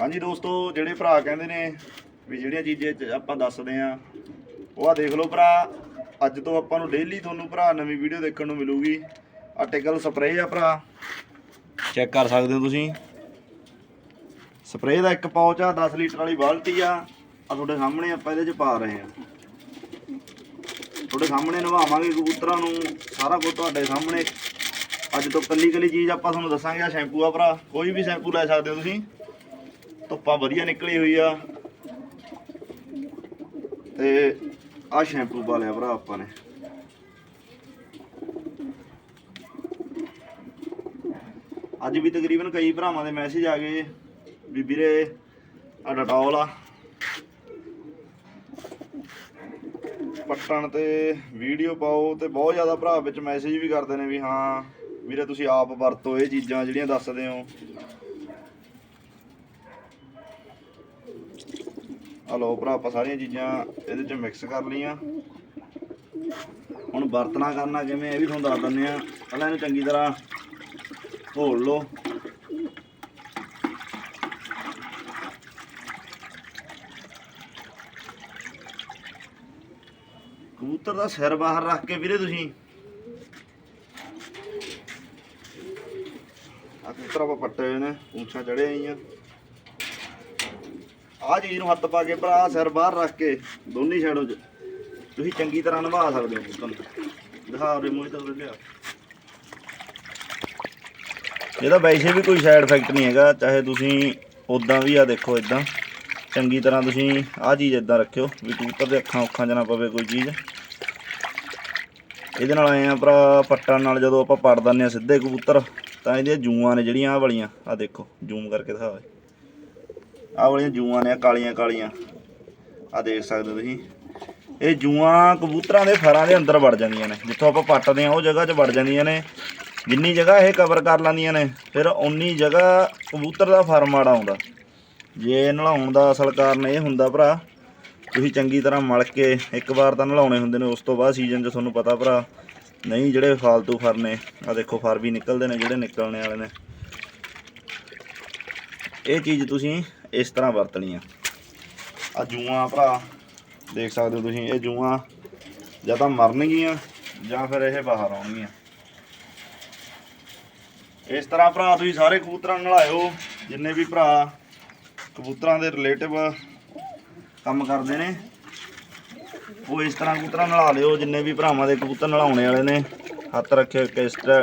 ਹਾਂਜੀ ਦੋਸਤੋ, ਜਿਹੜੇ ਭਰਾ ਕਹਿੰਦੇ ਨੇ ਵੀ ਜਿਹੜੀਆਂ ਚੀਜ਼ਾਂ ਆਪਾਂ ਦੱਸਦੇ ਆ ਉਹ ਆ ਦੇਖ ਲਓ ਭਰਾ। ਅੱਜ ਤੋਂ ਆਪਾਂ ਨੂੰ ਡੇਲੀ ਤੁਹਾਨੂੰ ਭਰਾ ਨਵੀਂ ਵੀਡੀਓ ਦੇਖਣ ਨੂੰ ਮਿਲੂਗੀ। ਆਰਟੀਕਲ ਸਪਰੇਅ ਆ ਭਰਾ। ਚੈੱਕ ਕਰ ਸਕਦੇ ਹੋ ਤੁਸੀਂ। ਸਪਰੇਅ ਦਾ ਇੱਕ ਪਾਉਚ ਆ 10 ਲੀਟਰ ਵਾਲੀ ਬਾਲਟੀ ਆ। ਆ ਤੁਹਾਡੇ ਸਾਹਮਣੇ ਆਪਾਂ ਇਹਦੇ ਚ ਪਾ ਰਹੇ ਆ ਤੁਹਾਡੇ ਸਾਹਮਣੇ ਨਵਾਵਾਂਗੇ ਕਬੂਤਰਾਂ ਨੂੰ। ਸਾਰਾ ਕੁਝ ਤੁਹਾਡੇ ਸਾਹਮਣੇ। ਅੱਜ ਤੋਂ ਕੱਲੀ ਕੱਲੀ ਚੀਜ਼ ਆਪਾਂ ਤੁਹਾਨੂੰ ਦੱਸਾਂਗੇ ਆ ਸ਼ੈਂਪੂ ਆ ਭਰਾ। ਕੋਈ ਵੀ ਸ਼ੈਂਪੂ ਲੈ ਸਕਦੇ ਹੋ ਤੁਸੀਂ। ਧੁੱਪਾਂ ਵਧੀਆ ਨਿਕਲੀ ਹੋਈ ਆ। ਤੇ ਆ ਸ਼ੈਂਪੂ ਪਾ ਲਿਆ ਭਰਾ ਆਪਾਂ ਨੇ। ਅੱਜ ਵੀ ਤਕਰੀਬਨ ਕਈ ਭਰਾਵਾਂ ਦੇ ਮੈਸੇਜ ਆ ਗਏ। ਵੀ ਵੀਰੇ ਆ ਡਟੋਲ ਆ। ਪੱਟਣ ਤੇ ਵੀਡੀਓ ਪਾਓ ਤੇ ਬਹੁਤ ਜ਼ਿਆਦਾ ਭਰਾ ਵਿੱਚ ਮੈਸੇਜ ਵੀ ਕਰਦੇ ਨੇ ਵੀ ਹਾਂ, ਵੀਰੇ ਤੁਸੀਂ ਆਪ ਵਰਤੋ ਇਹ ਚੀਜ਼ਾਂ ਜਿਹੜੀਆਂ ਦੱਸਦੇ ਹੋ। ਆ ਲਓ ਭਰਾ, ਆਪਾਂ ਸਾਰੀਆਂ ਚੀਜ਼ਾਂ ਇਹਦੇ ਚ ਮਿਕਸ ਕਰ ਲਈਆਂ। ਹੁਣ ਵਰਤਣਾ ਕਰਨਾ ਕਿਵੇਂ, ਇਹ ਵੀ ਤੁਹਾਨੂੰ ਦੱਸ ਦਿੰਦੇ ਆ ਪਹਿਲਾਂ ਇਹਨੂੰ ਚੰਗੀ ਤਰ੍ਹਾਂ ਘੋਲ ਲਓ। ਕਬੂਤਰ ਦਾ ਸਿਰ ਬਾਹਰ ਰੱਖ ਕੇ ਵੀਰੇ ਤੁਸੀਂ। ਆ ਕਬੂਤਰ ਆਪਾਂ ਪੱਟੇ ਹੋਏ ਨੇ, ਪੂੰਛਾਂ ਚੜੇ ਆਈਆਂ ਆਹ ਚੀਜ਼ ਨੂੰ ਹੱਥ ਪਾ ਕੇ ਭਰਾ, ਸਿਰ ਬਾਹਰ ਰੱਖ ਕੇ ਦੋਨੀ ਸਾਈਡੋਂ ਚ ਤੁਸੀਂ ਚੰਗੀ ਤਰ੍ਹਾਂ ਨਿਭਾ ਸਕਦੇ ਹੋ ਕਬੂਤਰ ਦਿਖਾ ਦੇ ਮੂੰਹ ਤੇ ਲਿਆ। ਇਹਦਾ ਵੈਸੇ ਵੀ ਕੋਈ ਸਾਈਡ ਇਫੈਕਟ ਨਹੀਂ ਹੈਗਾ, ਚਾਹੇ ਤੁਸੀਂ ਉਦਾਂ ਵੀ ਆ ਦੇਖੋ ਇਦਾਂ ਚੰਗੀ ਤਰ੍ਹਾਂ ਤੁਸੀਂ ਆਹ ਚੀਜ਼ ਇਦਾਂ ਰੱਖਿਓ ਵੀ ਕਬੂਤਰ ਦੇ ਅੱਖਾਂ ਉੱਖਾਂ 'ਚ ਨਾ ਪਵੇ ਕੋਈ ਚੀਜ਼। ਇਹਦੇ ਨਾਲ ਆਏ ਆ ਭਰਾ, ਪੱਟਾਂ ਨਾਲ ਜਦੋਂ ਆਪਾਂ ਪੜ ਦਿੰਦੇ ਆ ਸਿੱਧੇ ਕਬੂਤਰ, ਤਾਂ ਇਹਦੀਆਂ ਜੂਆਂ ਨੇ ਜਿਹੜੀਆਂ ਆਹ ਵਾਲੀਆਂ ਆ ਦੇਖੋ, ਜ਼ੂਮ ਕਰਕੇ ਦਿਖਾ ਆਹ ਵਾਲੀਆਂ ਜੂਆਂ ਨੇ ਕਾਲੀਆਂ ਕਾਲੀਆਂ। ਆ ਦੇਖ ਸਕਦੇ ਹੋ ਤੁਸੀਂ। ਇਹ ਜੂਆਂ ਕਬੂਤਰਾਂ ਦੇ ਫਰਾਂ ਦੇ ਅੰਦਰ ਵੜ ਜਾਂਦੀਆਂ ਨੇ। ਜਿੱਥੋਂ ਆਪਾਂ ਪੱਟਦੇ ਆ ਉਹ ਜਗ੍ਹਾ 'ਚ ਵੜ ਜਾਂਦੀਆਂ ਨੇ। ਜਿੰਨੀ ਜਗ੍ਹਾ ਇਹ ਕਵਰ ਕਰ ਲੈਂਦੀਆਂ ਨੇ, ਫਿਰ ਉਨੀ ਜਗ੍ਹਾ ਕਬੂਤਰ ਦਾ ਫਰ ਮਾੜਾ ਆਉਂਦਾ ਜੇ ਨਲਾਉਣ ਦਾ ਅਸਲ ਕਾਰਨ ਇਹ ਹੁੰਦਾ ਭਰਾ, ਤੁਸੀਂ ਚੰਗੀ ਤਰ੍ਹਾਂ ਮਲ ਕੇ ਇੱਕ ਵਾਰ ਤਾਂ ਨਲਾਉਣੇ ਹੁੰਦੇ ਨੇ, ਉਸ ਤੋਂ ਬਾਅਦ ਸੀਜ਼ਨ 'ਚ ਤੁਹਾਨੂੰ ਪਤਾ ਭਰਾ, ਨਹੀਂ ਜਿਹੜੇ ਫਾਲਤੂ ਫਰ ਨੇ ਆ ਦੇਖੋ ਫਰ ਵੀ ਨਿਕਲਦੇ ਨੇ, ਜਿਹੜੇ ਨਿਕਲਣੇ ਵਾਲੇ ਨੇ। ਇਹ ਚੀਜ਼ ਤੁਸੀਂ ਇਸ ਤਰ੍ਹਾਂ ਵਰਤਣੀਆਂ। ਆ ਜੂਆਂ ਭਰਾ, ਦੇਖ ਸਕਦੇ ਹੋ ਤੁਸੀਂ, ਇਹ ਜੂਆਂ ਜਾਂ ਤਾਂ ਮਰਨਗੀਆਂ ਜਾਂ ਫਿਰ ਇਹ ਬਾਹਰ ਆਉਣਗੀਆਂ। ਇਸ ਤਰ੍ਹਾਂ ਭਰਾ, ਤੁਸੀਂ ਸਾਰੇ ਕਬੂਤਰਾਂ ਨੂੰ ਨਲਾਇਓ ਜਿੰਨੇ ਵੀ ਭਰਾ ਕਬੂਤਰਾਂ ਦੇ ਰਿਲੇਟਿਵ ਕੰਮ ਕਰਦੇ ਨੇ, ਉਹ ਇਸ ਤਰ੍ਹਾਂ ਕਬੂਤਰਾਂ ਨਲਾ ਲਿਓ, ਜਿੰਨੇ ਵੀ ਭਰਾਵਾਂ ਦੇ ਕਬੂਤਰ ਨਲਾਉਣੇ ਵਾਲੇ ਨੇ। ਹੱਥ ਰੱਖਿਓ ਇੱਕ ਤਰ੍ਹਾਂ,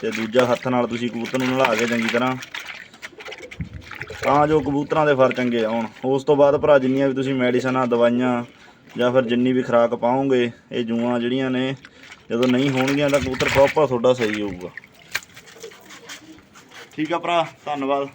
ਤੇ ਦੂਜਾ ਹੱਥ ਨਾਲ ਤੁਸੀਂ ਕਬੂਤਰ ਨੂੰ ਨਲਾ ਕੇ ਚੰਗੀ ਤਰ੍ਹਾਂ ਤਾਂ ਜੋ ਕਬੂਤਰਾਂ ਦੇ ਫਰ ਚੰਗੇ ਆਉਣ। ਉਸ ਤੋਂ ਬਾਅਦ ਭਰਾ, ਜਿੰਨੀਆਂ ਵੀ ਤੁਸੀਂ ਮੈਡੀਸਨਾਂ ਦਵਾਈਆਂ ਜਾਂ ਫਿਰ ਜਿੰਨੀ ਵੀ ਖੁਰਾਕ ਪਾਓਗੇ, ਇਹ ਜੂਆਂ ਜਿਹੜੀਆਂ ਨੇ, ਜਦੋਂ ਨਹੀਂ ਹੋਣਗੀਆਂ ਤਾਂ ਕਬੂਤਰ ਪ੍ਰੋਪਰ ਤੁਹਾਡਾ ਸਹੀ ਹੋਊਗਾ। ਠੀਕ ਆ ਭਰਾ, ਧੰਨਵਾਦ।